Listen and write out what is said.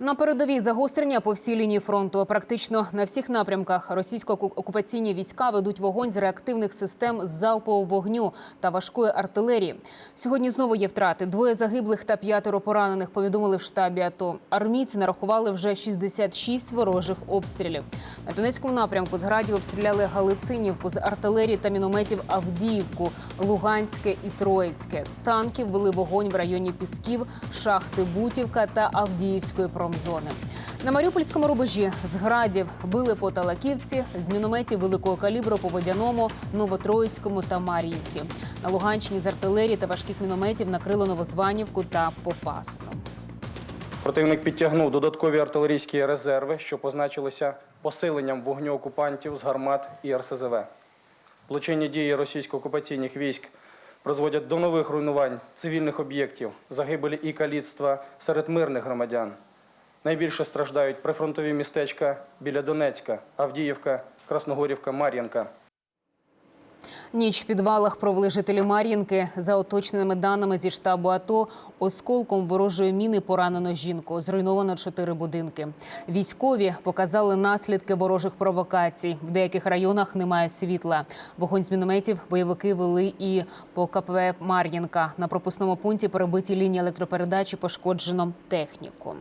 На передовій загострення по всій лінії фронту. Практично на всіх напрямках російсько-окупаційні війська ведуть вогонь з реактивних систем залпового вогню та важкої артилерії. Сьогодні знову є втрати. Двоє загиблих та п'ятеро поранених. Повідомили в штабі АТО. Армійці нарахували вже 66 ворожих обстрілів. На Донецькому напрямку з градів обстріляли Галицинівку з артилерії та мінометів Авдіївку, Луганське і Троїцьке. З танків вели вогонь в районі Пісків, шахти Бутівка та Авдіївської промзони. На Маріупольському рубежі з градів били по Талаківці, з мінометів великого калібру по Водяному, Новотроїцькому та Мар'їнці. На Луганщині з артилерії та важких мінометів накрило Новозванівку та Попасну. Противник підтягнув додаткові артилерійські резерви, що позначилися посиленням вогню окупантів з гармат і РСЗВ. Злочинні дії російсько-окупаційних військ призводять до нових руйнувань цивільних об'єктів, загибелі і каліцтва серед мирних громадян. Найбільше страждають прифронтові містечка біля Донецька, Авдіївка, Красногорівка, Мар'їнка. Ніч в підвалах провели жителі Мар'їнки. За уточненими даними зі штабу АТО, осколком ворожої міни поранено жінку. Зруйновано чотири будинки. Військові показали наслідки ворожих провокацій. В деяких районах немає світла. Вогонь з мінометів бойовики вели і по КПВ Мар'їнка. На пропускному пункті перебиті лінії електропередачі пошкоджено техніку.